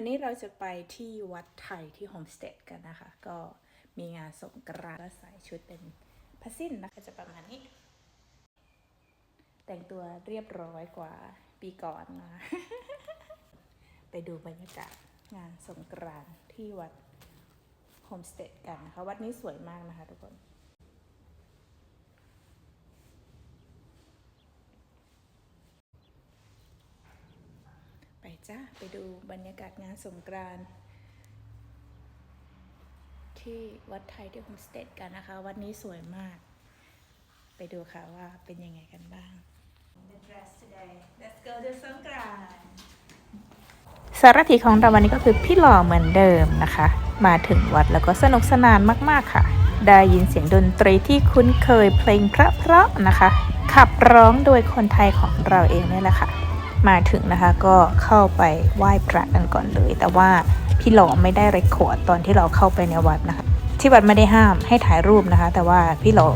วันนี้เราจะไปที่วัดไทยที่โฮมสเตย์กันนะคะ ก็มีงานสงกรานต์ก็ใส่ชุดเป็นผ้าสิ้นนะคะจะประมาณนี้ แต่งตัวเรียบร้อยกว่าปีก่อนมาไปดูบรรยากาศงานสงกรานต์ที่วัดโฮมสเตย์กันนะคะ วัดนี้สวยมากนะคะทุกคน จ้าไปดูบรรยากาศงานสงกรานต์ที่วัดไทยที่โฮมสเตย์กันนะคะ วัดนี้สวยมาก ไปดูค่ะว่าเป็นยังไงกันบ้าง The dress today Let's go to สงกรานต์สารถีของเราวันนี้ก็คือพี่หล่อเหมือนเดิมนะคะ มาถึงวัดแล้วก็สนุกสนานมากๆค่ะ ได้ยินเสียงดนตรีที่คุ้นเคยเพลงเพราะๆนะคะ ขับร้องโดยคนไทยของเราเองนี่แหละค่ะ มาถึงนะคะก็เข้าไปไหว้พระกันก่อนเลย แต่ว่าพี่หล่อไม่ได้เรคคอร์ดตอนที่เราเข้าไปในวัดนะคะ ที่วัดไม่ได้ห้ามให้ถ่ายรูปนะคะ แต่ว่าพี่หล่อ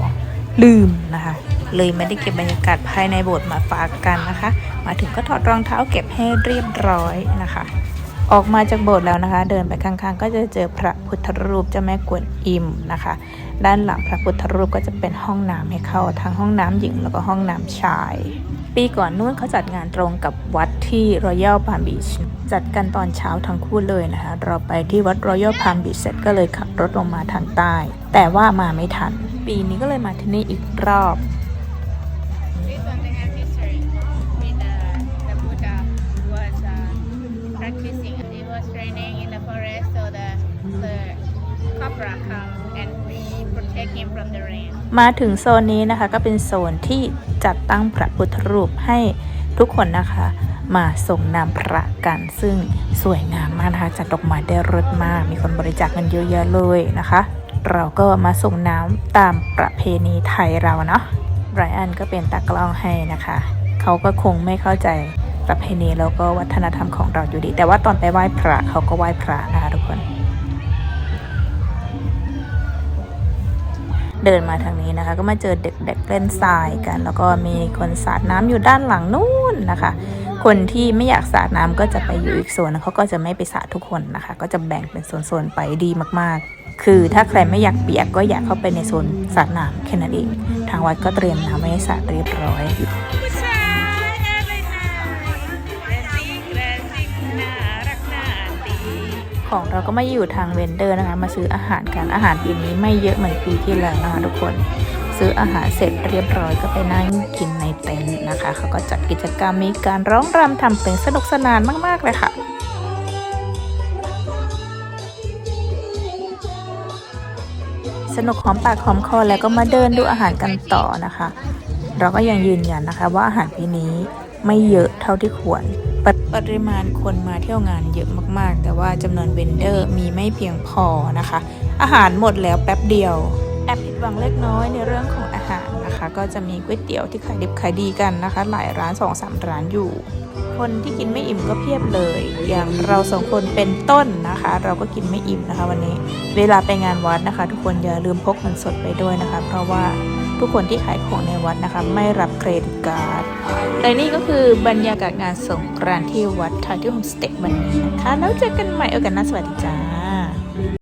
ลืมนะคะ เลยไม่ได้เก็บบรรยากาศภายในโบสถ์มาฝากกันนะคะ มาถึงก็ถอดรองเท้าเก็บให้เรียบร้อยนะคะ ออกมาจากโบสถ์แล้วนะคะ เดินไปข้างๆ ก็จะเจอพระพุทธรูปเจ้าแม่กวนอิมนะคะ ด้านหลังพระพุทธรูปก็จะเป็นห้องน้ำให้เข้าทั้งห้องน้ำหญิงแล้วก็ห้องน้ำชาย ปีก่อนนู้นเขาจัดงานตรงกับวัดที่ Royal Palm Beach จัดกันตอนเช้าทั้งคู่เลยนะคะ เราไปที่วัด Royal Palm Beach เสร็จก็เลยขับรถลงมาทางใต้ แต่ว่ามาไม่ทัน ปีนี้ก็เลยมาที่นี่อีกรอบ มาถึงโซนนี้นะคะก็เป็นโซนที่จัดตั้งพระพุทธรูปให้ทุกคนนะคะ มาส่งนามพระกันซึ่งสวยงามมากนะคะจัดดอกไม้ได้รสมาก มีคนบริจาคเงินเยอะแยะเลยนะคะ เราก็มาส่งน้ำตามประเพณีไทยเราเนาะไบรอันก็เป็นตากล้องให้นะคะ เขาก็คงไม่เข้าใจประเพณีแล้วก็วัฒนธรรมของเราอยู่ดี แต่ว่าตอนไปไหว้พระเขาก็ไหว้พระนะ เดินมาทางนี้นะคะ ก็มาเจอเด็กๆเล่นทรายกัน แล้วก็มีคนสาดน้ำอยู่ด้านหลังนู่นนะคะ คนที่ไม่อยากสาดน้ำก็จะไปอยู่อีกโซนเขาก็จะไม่ไปสาดทุกคนนะคะ ก็จะแบ่งเป็นโซนๆไปดีมากๆ คือถ้าใครไม่อยากเปียกก็อยากเข้าไปในโซนสาดน้ำแค่นั้นเองทางวัดก็เตรียมน้ำไว้ให้สาดเรียบร้อยผู้ชาย ของเราก็ไม่อยู่ทางเวนเดอร์นะคะ มาซื้ออาหารกันอาหารปีนี้ไม่เยอะเหมือนปีที่แล้วนะคะทุกคน ซื้ออาหารเสร็จเรียบร้อยก็ไปนั่งกินในเต็นท์นะคะเขาก็จัดกิจกรรมมีการร้องรำทำเพลงสนุกสนานมาก ๆ เลยค่ะสนุกหอมปากหอมคอแล้วก็มาเดินดูอาหารกันต่อนะคะ เราก็ยังยืนยันนะคะว่าอาหารปีนี้ไม่เยอะเท่าที่ควร ปรปริมาณคนมาเที่ยวงานเยอะมากๆ แต่ว่าจำนวนเวนเดอร์มีไม่เพียงพอนะคะ อาหารหมดแล้วแป๊บเดียวแอบผิดหวังเล็กน้อยในเรื่องของอาหารนะคะ ก็จะมีก๋วยเตี๋ยวที่ขายดิบขายดีกันนะคะ หลายร้าน2อสร้านอยู่ คนที่กินไม่อิ่มก็เพียบเลย อย่างเราสองคนเป็นต้นนะคะ เราก็กินไม่อิ่มนะคะ วันนี้เวลาไปงานวัดนะคะ ทุกคนอย่าลืมพกเงินสดไปด้วยนะคะ เพราะว่าทุกคนที่ขายของในวัดนะคะ ไม่รับเครดิตการ์ดและนี่ก็คือบรรยากาศงานสง กรานต์ที่วัดไทยที่โฮมสเตย์วันนี้นะคะ แล้วเจอกันใหม่โอกาสหน้าสวัสดีจ้า